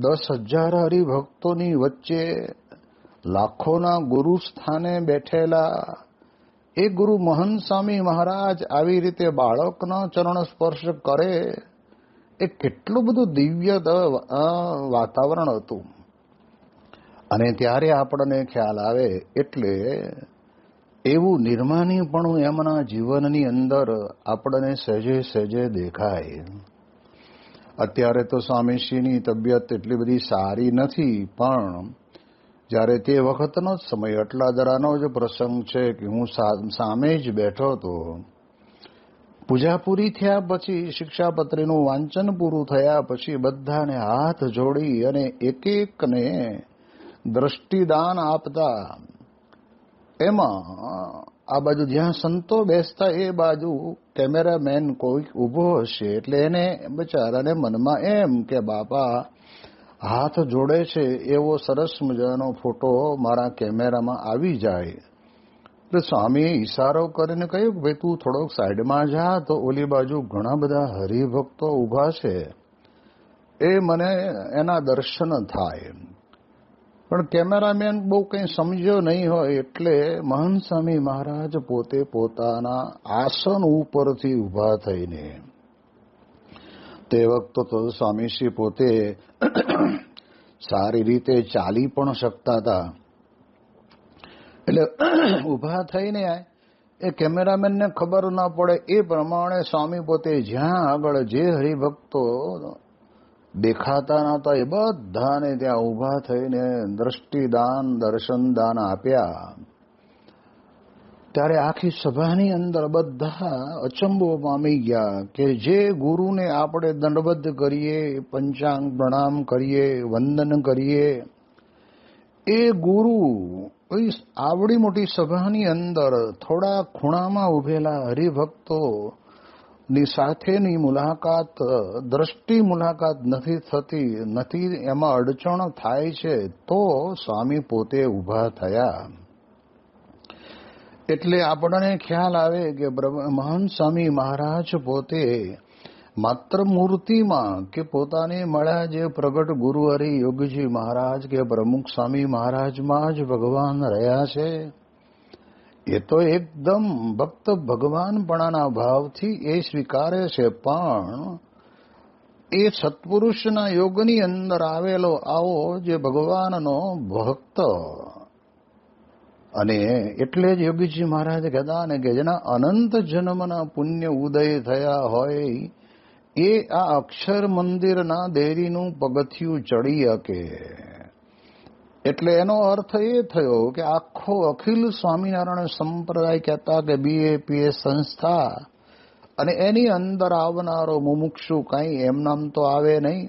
દસ હજાર હરિભક્તોની વચ્ચે લાખોના ગુરુ સ્થાને બેઠેલા એ ગુરુ મહંત સ્વામી મહારાજ આવી રીતે બાળકનો ચરણ સ્પર્શ કરે એ કેટલું બધું દિવ્ય વાતાવરણ હતું. અને ત્યારે આપણને ખ્યાલ આવે એટલે એવું નિર્માનીપણું એમના જીવનની અંદર આપણને સહેજે સહેજે દેખાય. અત્યારે તો સ્વામીશ્રીની તબિયત એટલી બધી સારી નથી, પણ જ્યારે તે વખતનો જ સમય એટલા દરાનો જ પ્રસંગ છે કે હું સામે જ બેઠો હતો. પૂજા પૂરી થયા પછી, શિક્ષાપત્રીનું વાંચન પૂરું થયા પછી બધાને હાથ જોડી અને એક એકને દ્રષ્ટિદાન આપતા. એમાં આ બાજુ જ્યાં સંતો બેસતા એ બાજુ કેમેરામેન કોઈક ઊભો હશે એટલે એને બચારાને મનમાં એમ કે, બાપા, હાથ જોડે છે એવો સરસ મજાનો ફોટો મારા કેમેરામાં આવી જાય. એટલે સ્વામીએ ઈશારો કરીને કહ્યું કે ભાઈ, તું થોડોક સાઈડમાં જા, તો ઓલી બાજુ ઘણા બધા હરિભક્તો ઊભા છે. એ મને એના દર્શન થાય પણ કેમેરામેન બહુ કંઈ સમજ્યો નહીં હોય એટલે મહંત સ્વામી મહારાજ પોતે પોતાના આસન ઉપરથી ઊભા થઈને તે વખતે તો સ્વામીશ્રી પોતે સારી રીતે ચાલી પણ શકતા હતા. એટલે ઊભા થઈને એ કેમેરામેનને ખબર ના પડે એ પ્રમાણે સ્વામી પોતે જ્યાં આગળ જે હરિભક્તો દેખાતા નહોતા. એ બધાને ત્યાં ઊભા થઈને દ્રષ્ટિદાન, દર્શનદાન આપ્યા. ત્યારે આખી સભાની અંદર બધા અચંબો પામી ગયા કે જે ગુરુને આપણે દંડબદ્ધ કરીએ, પંચાંગ પ્રણામ કરીએ, વંદન કરીએ, એ ગુરુ આવડી મોટી સભાની અંદર થોડા ખૂણામાં ઉભેલા હરિભક્તો ની સાથેની મુલાકાત દ્રષ્ટિ મુલાકાત નથી થતી, નથી એમાં અડચણ થાય છે, તો સ્વામી પોતે ઊભા થયા. એટલે આપણને ખ્યાલ આવે કે મહાન સ્વામી મહારાજ પોતે માત્ર મૂર્તિમાં કે પોતાને મળ્યા જે પ્રગટ ગુરુ હરિ યોગીજી મહારાજ કે પ્રમુખ સ્વામી મહારાજમાં જ ભગવાન રહ્યા છે. એ તો એકદમ ભક્ત ભગવાનપણાના ભાવથી એ સ્વીકારે છે, પણ એ સત્પુરુષના યોગની અંદર આવેલો આવો જે ભગવાનનો ભક્ત અને એટલે જ યોગીજી મહારાજ કહેતા ને કે જેના અનંત જન્મના પુણ્ય ઉદય થયા હોય, એ આ અક્ષર મંદિરના દેરીનું પગથિયું ચડી શકે. એટલે એનો અર્થ એ થયો કે આખો અખિલ સ્વામિનારાયણ સંપ્રદાય કહેતા કે બીએપીએ સંસ્થા અને એની અંદર આવનારો મુમુક્ષુ કાંઈ એમનામ તો આવે નહીં.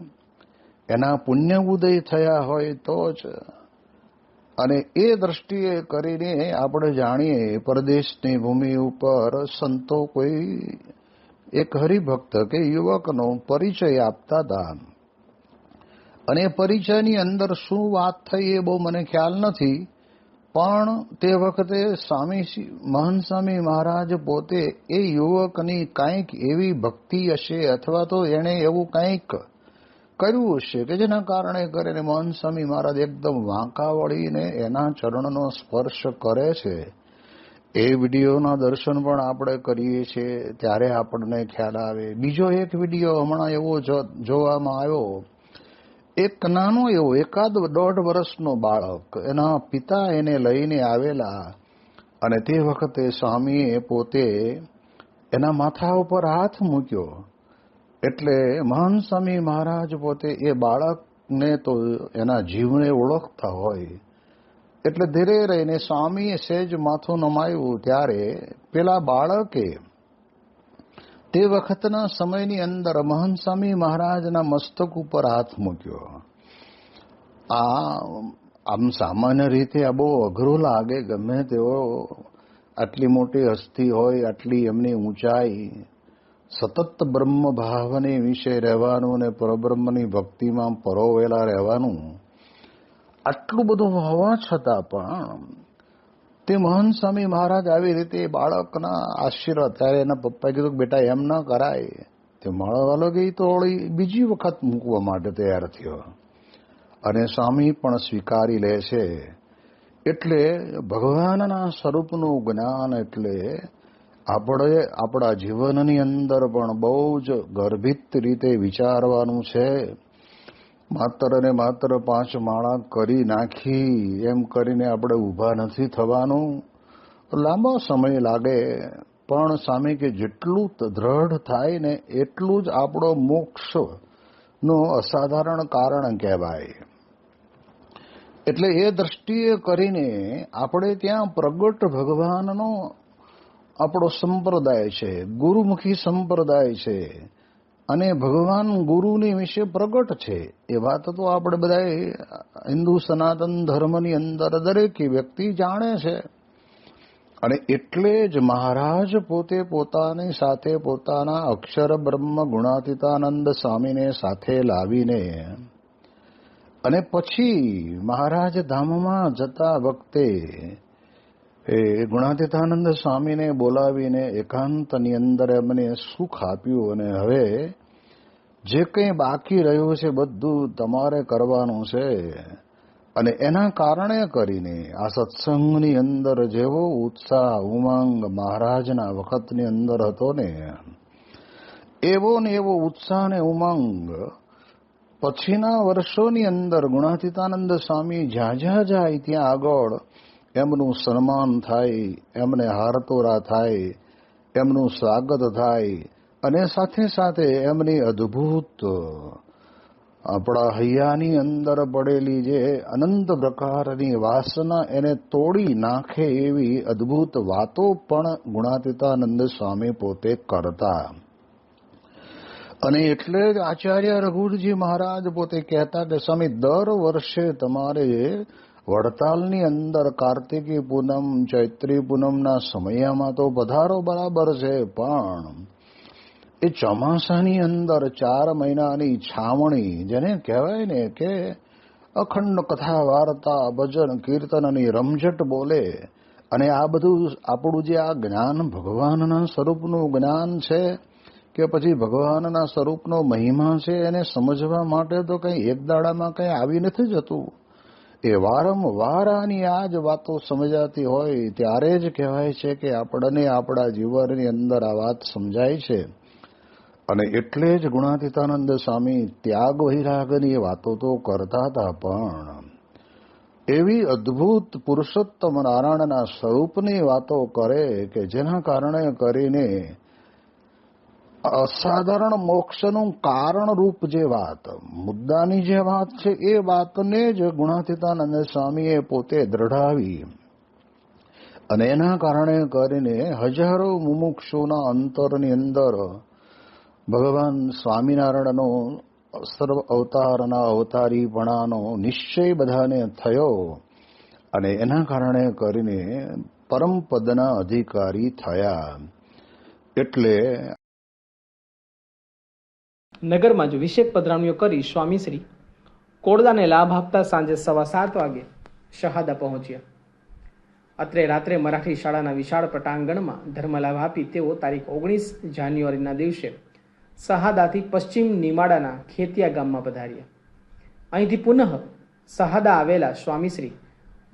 એના પુણ્ય ઉદય થયા હોય તો જ. અને એ દ્રષ્ટિએ કરીને આપણે જાણીએ પરદેશની ભૂમિ ઉપર સંતો કોઈ એક હરિભક્ત કે યુવકનો પરિચય આપતા હતા અને પરિચયની અંદર શું વાત થઈ એ બહુ મને ખ્યાલ નથી, પણ તે વખતે સ્વામી સ્વામી મહારાજ પોતે એ યુવકની કાંઈક એવી ભક્તિ હશે અથવા તો એણે એવું કાંઈક કર્યું હશે કે જેના કારણે કરીને મહંત સ્વામી મહારાજ એકદમ વાંકા વળીને એના ચરણનો સ્પર્શ કરે છે. એ વિડીયોના દર્શન પણ આપણે કરીએ છીએ, ત્યારે આપણને ખ્યાલ આવે. બીજો એક વીડિયો હમણાં એવો જોવામાં આવ્યો. એક નાનો એવો, એકાદ દોઢ વર્ષનો બાળક એના પિતા એને લઈને આવેલા અને તે વખતે સ્વામીએ પોતે એના માથા ઉપર હાથ મૂક્યો. એટલે મહાન સ્વામી મહારાજ પોતે એ બાળકને તો એના જીવને ઓળખતા હોય. એટલે ધીરે રહીને સ્વામીએ સેજ માથું નમાયું. ત્યારે પેલા બાળકે તે વખતના સમયની અંદર મહંત મહારાજના મસ્તક ઉપર હાથ મૂક્યો. આ, આમ સામાન્ય રીતે આ બહુ અઘરું લાગે ગમે તેઓ આટલી મોટી હસ્તી હોય, આટલી એમની ઊંચાઈ, સતત બ્રહ્મ ભાવને વિશે રહેવાનું અને પરબ્રહ્મની ભક્તિમાં પરોવેલા રહેવાનું, આટલું બધું હોવા છતાં પણ તે મહંત સ્વામી મહારાજ આવી રીતે બાળકના આશીર્વાદ ત્યારે એના પપ્પાએ કીધું બેટા, એમ ન કરાય. તે મળવાલો ગઈ તો બીજી વખત મૂકવા માટે તૈયાર થયો. અને સ્વામી પણ સ્વીકારી લે છે. એટલે ભગવાનના સ્વરૂપનું જ્ઞાન એટલે આપણે આપણા જીવનની અંદર પણ બહુ જ ગર્ભિત રીતે વિચારવાનું છે. માત્ર ને માત્ર પાંચ માળા કરી નાખી. એમ કરીને આપણે ઊભા નથી થવાનું. લાંબો સમય લાગે, પણ સામે કે જેટલું દ્રઢ થાય ને એટલું જ આપણો મોક્ષનું અસાધારણ કારણ કહેવાય. એટલે એ દ્રષ્ટિએ કરીને આપણે ત્યાં પ્રગટ ભગવાનનો આપણો સંપ્રદાય છે, ગુરુમુખી સંપ્રદાય છે. અને ભગવાન ગુરુની વિશે પ્રગટ છે. એ વાત તો આપણે બધા હિન્દુ સનાતન ધર્મની અંદર દરેક વ્યક્તિ જાણે છે. અને એટલે જ મહારાજ પોતે પોતાની સાથે પોતાના અક્ષર બ્રહ્મ ગુણાતીતાનંદ સ્વામીને સાથે લાવીને અને પછી મહારાજ ધામમાં જતા વખતે એ ગુણાતીતાનંદ સ્વામીને બોલાવીને એકાંતની અંદર એમને સુખ આપ્યું અને હવે જે કંઈ બાકી રહ્યું છે બધું તમારે કરવાનું છે. અને એના કારણે કરીને આ સત્સંગની અંદર જેવો ઉત્સાહ, ઉમંગ મહારાજના વખતની અંદર હતો ને, એવો ને એવો ઉત્સાહ ને ઉમંગ પછીના વર્ષોની અંદર ગુણાતીતાનંદ સ્વામી જ્યાં જ્યાં જાય ત્યાં આગળ એમનું સન્માન થાય, એમને હારતોરા થાય, એમનું સ્વાગત થાય અને સાથે સાથે એમની અદ્ભુત આપણા હૈયાની અંદર પડેલી જે અનંત પ્રકારની વાસના એને તોડી નાખે એવી અદ્ભુત વાતો પણ ગુણાતીતાનંદ સ્વામી પોતે કરતા. અને એટલે જ આચાર્ય રઘુજી મહારાજ પોતે કહેતા કે, સ્વામી, દર વર્ષે તમારે વડતાલની અંદર કાર્તિકી પૂનમ, ચૈત્રી પૂનમના સમયમાં તો પધારો બરાબર છે, પણ એ ચોમાસાની અંદર ચાર મહિનાની છાવણી, જેને કહેવાય ને કે અખંડ કથા, વાર્તા, ભજન કીર્તનની રમઝટ બોલે. અને આ બધું આપણું જે આ જ્ઞાન ભગવાનના સ્વરૂપનું જ્ઞાન છે કે પછી ભગવાનના સ્વરૂપનો મહિમા છે, એને સમજવા માટે તો કંઈ એક દાડામાં કંઈ આવી નથી જતું. એ વારંવાર આની આ જ વાતો સમજાતી હોય ત્યારે જ કહેવાય છે કે આપણને આપણા જીવનની અંદર આ વાત સમજાય છે. અને એટલે જ ગુણાતીતાનંદ સ્વામી ત્યાગ વૈરાગની વાતો તો કરતા હતા પણ. એવી અદ્ભુત પુરુષોત્તમ નારાયણના સ્વરૂપની વાતો કરે કે જેના કારણે કરીને અસાધારણ મોક્ષનું કારણરૂપ જે વાત, મુદ્દાની જે વાત છે, એ વાતને જ ગુણાતીતાનંદ સ્વામીએ પોતે દ્રઢાવી. અને એના કારણે કરીને હજારો મુમુક્ષુના અંતરની અંદર ભગવાન સ્વામિનારાયણનો સર્વ અવતારના અવતારીપણાનો નિશ્ચય બધાને થયો અને એના કારણે કરીને પરમપદના અધિકારી થયા. એટલે નગરમાં જ વિશેષ પધરામણીઓ કરી સ્વામીશ્રી કોળદાને લાભ આપતા સાંજે સવા સાત વાગે શહાદા પહોંચ્યા. અત્રે રાત્રે મરાઠી શાળાના વિશાળ પટાંગણમાં ધર્મલાભ આપી તેઓ તારીખ ઓગણીસ જાન્યુઆરીના દિવસે સહાદાથી પશ્ચિમ નિમાડાના ખેતિયા ગામમાં પધાર્યા. અહીંથી પુનઃ સહાદા આવેલા સ્વામીશ્રી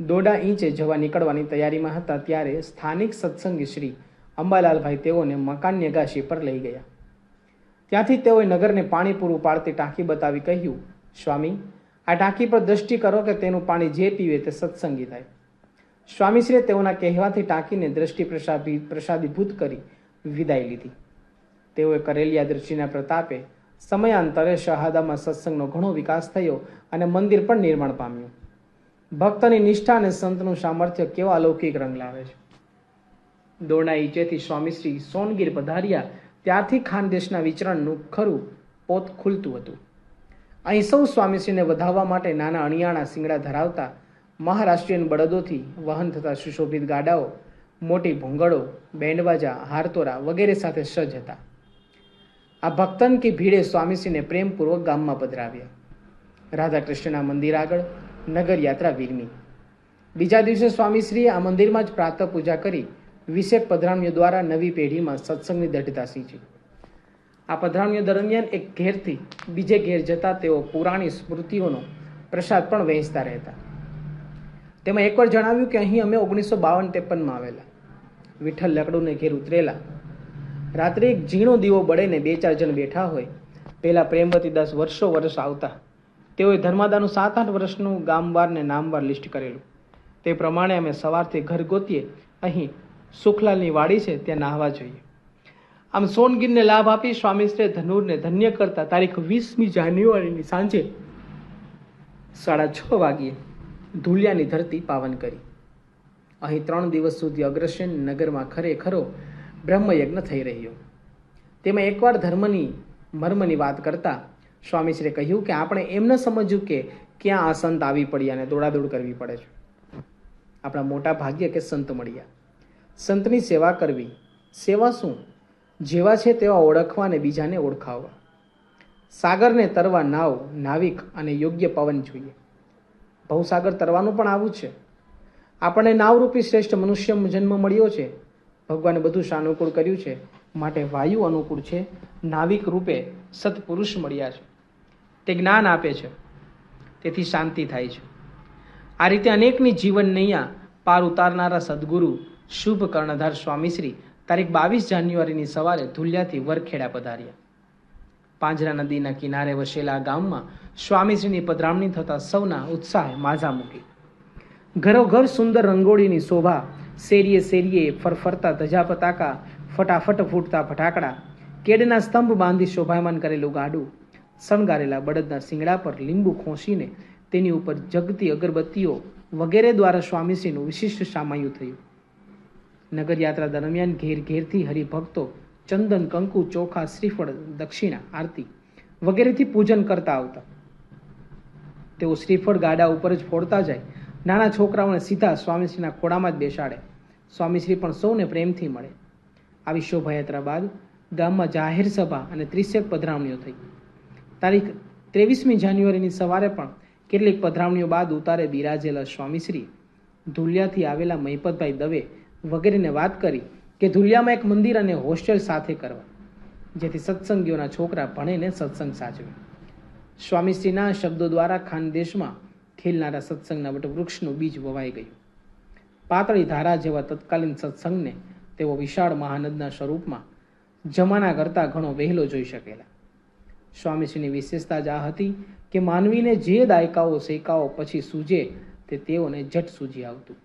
દોઢા ઇંચે જવા નીકળવાની તૈયારીમાં હતા ત્યારે સ્થાનિક સત્સંગી શ્રી અંબાલાલભાઈ તેઓને મકાન નેગાશી પર લઈ ગયા. ત્યાંથી તેઓએ નગરને પાણી પૂરું પાડતી ટાંકી બતાવી કહ્યું, સ્વામી, આ ટાંકી પર દ્રષ્ટિ કરો કે તેનું પાણી જે પીવે તે સત્સંગી થાય. સ્વામીશ્રીએ તેઓના કહેવાથી ટાંકીને દ્રષ્ટિ પ્રસાદી પ્રસાદીભૂત કરી વિદાય લીધી. તેઓએ કરેલી આ દ્રષ્ટિના પ્રતાપે સમયાંતરે શહાદામાં સત્સંગનો ઘણો વિકાસ થયો અને મંદિર પણ નિર્માણ પામ્યું. ભક્તની નિષ્ઠા અને સંતનું સામર્થ્ય કેવા અલૌકિક રંગ લાવે છે. દોરણા ઈચેથી સ્વામીશ્રી સોનગીર પધાર્યા ત્યારથી ખાનદેશના વિચરણનું ખરું પોત ખુલતું હતું. અહીં સૌ સ્વામીશ્રીને વધાવવા માટે નાના અણિયાણા શિંગડા ધરાવતા મહારાષ્ટ્રીયન બળદોથી વહન થતા સુશોભિત ગાડાઓ, મોટી ભૂંગળો બેન્ડવાજા, હારતોરા વગેરે સાથે સજ્જ હતા. આ ભક્તન કે ભીડે સ્વામીશ્રીને પ્રેમપૂર્વક ગામમાં પધરાવ્યા. રાધા કૃષ્ણના મંદિર આગળ નગરયાત્રા વિરમી. બીજા દિવસે સ્વામીશ્રીએ આ મંદિરમાં જ પ્રાતઃ પૂજા કરી વિશેષ પધરામણીઓ દ્વારા નવી પેઢીમાં સત્સંગની દઢતા સિંચી. આ પધરામણીઓ દરમિયાન એક ઘેરથી બીજે ઘેર જતા તેઓ પુરાણી સ્મૃતિઓનો પ્રસાદ પણ વહેંચતા રહેતા. તેમાં એકવાર જણાવ્યું કે અહીં અમે ઓગણીસો બાવન ત્રેપનમાં આવેલા. વિઠ્ઠલ લકડુને ઘેર ઉતરેલા. રાત્રે એક ઝીણો દીવો બળેને બે ચાર જણ બેઠા હોય. પહેલાં પ્રેમવતી દાસ વર્ષો વર્ષ આવતા. તેઓએ ધર્માદાનું સાત આઠ વર્ષનું ગામવાર ને નામવાર લિસ્ટ કરેલું. તે પ્રમાણે અમે સવારથી ઘર ગોતીએ અહીં સુખલાલની વાડી છે, ત્યાં નાહવા જોઈએ. આમ સોનગીરને લાભ આપી સ્વામીશ્રીએ ધનુરને ધન્ય કરતા તારીખ વીસમી જાન્યુઆરીની સાંજે સાડા છ વાગ્યે ધુલિયાની ધરતી પાવન કરી. અહીં ત્રણ દિવસ સુધી અગ્રસેન નગરમાં ખરેખરો બ્રહ્મયજ્ઞ થઈ રહ્યો. તેમાં એકવાર ધર્મની, મર્મની વાત કરતા સ્વામીશ્રીએ કહ્યું કે આપણે એમ ન સમજ્યું કે ક્યાં આ સંત આવી પડ્યા અને દોડાદોડ કરવી પડે છે. આપણા મોટા ભાગ્ય કે સંત મળ્યા. સંતની સેવા કરવી. સેવા શું? જેવા છે તેવા ઓળખવા અને બીજાને ઓળખાવવા. સાગરને તરવા નાવ, નાવિક અને યોગ્ય પવન જોઈએ. ભવસાગર તરવાનું પણ આવું છે. આપણને નાવરૂપી શ્રેષ્ઠ મનુષ્ય જન્મ મળ્યો છે. ભગવાને બધું સાનુકૂળ કર્યું છે. માટે વાયુ અનુકૂળ છે. નાવિક રૂપે સત્પુરુષ મળ્યા છે. તે જ્ઞાન આપે છે. તેથી શાંતિ થાય છે. આ રીતે અનેકની જીવન નૈયા પાર ઉતારનારા સદગુરુ શુભ કર્ણધાર સ્વામીશ્રી તારીખ બાવીસ જાન્યુઆરીની સવારે ધુલિયાથી વરખેડા પધાર્યા. પાંજરા નદીના કિનારે વસેલા ગામમાં સ્વામીશ્રીની પધરામણી થતાં સૌના ઉત્સાહે માઝા મૂકી. ઘરોઘર સુંદર રંગોળીની શોભા, શેરીએ શેરીએ ફરફરતા ધજા પતાકા, ફટાફટ ફૂટતા ફટાકડા, કેડના સ્તંભ બાંધી શોભાયમાન કરેલું ગાડું, શણગારેલા બળદના શિંગડા પર લીંબુ ખોસીને તેની ઉપર જગતી અગરબત્તીઓ વગેરે દ્વારા સ્વામીશ્રીનું વિશિષ્ટ સામાયું થયું. નગરયાત્રા દરમિયાન ઘેર ઘેરથી હરિભક્તો ચંદન, કંકુ, ચોખા, શ્રીફળ, દક્ષિણા, આરતી વગેરેથી પૂજન કરતા આવતા. તેઓ શ્રીફળ ગાડા ઉપર જ ફોડતા જાય. નાના છોકરાઓને સીધા સ્વામીશ્રીના ખોડામાં જ બેસાડે. સ્વામીશ્રી પણ સૌને પ્રેમથી મળે. આવી શોભાયાત્રા બાદ ગામમાં જાહેર સભા અને ત્રીસેક પધરામણીઓ થઈ. તારીખ ત્રેવીસમી જાન્યુઆરીની સવારે પણ કેટલીક પધરામણીઓ બાદ ઉતારે બિરાજેલા સ્વામીશ્રી ધુલિયાથી આવેલા મહિપતભાઈ દવે વગેરેને વાત કરી કે ધુલિયામાં એક મંદિર અને હોસ્ટેલ સાથે કરવા, જેથી સત્સંગીઓના છોકરા ભણીને સત્સંગ સાચવે. સ્વામીશ્રીના શબ્દો દ્વારા ખાનદેશમાં ખીલનારા સત્સંગના વટવૃક્ષનું બીજ વવાઈ ગયું. પાતળી ધારા જેવા તત્કાલીન સત્સંગને તેઓ વિશાળ મહાનદના સ્વરૂપમાં જમાના કરતાં ઘણો વહેલો જોઈ શકેલા. સ્વામીશ્રીની વિશેષતા જ આ હતી કે માનવીને જે દાયકાઓ સેકાઓ પછી સૂજે તે તેઓને જટ સૂજી આવતું.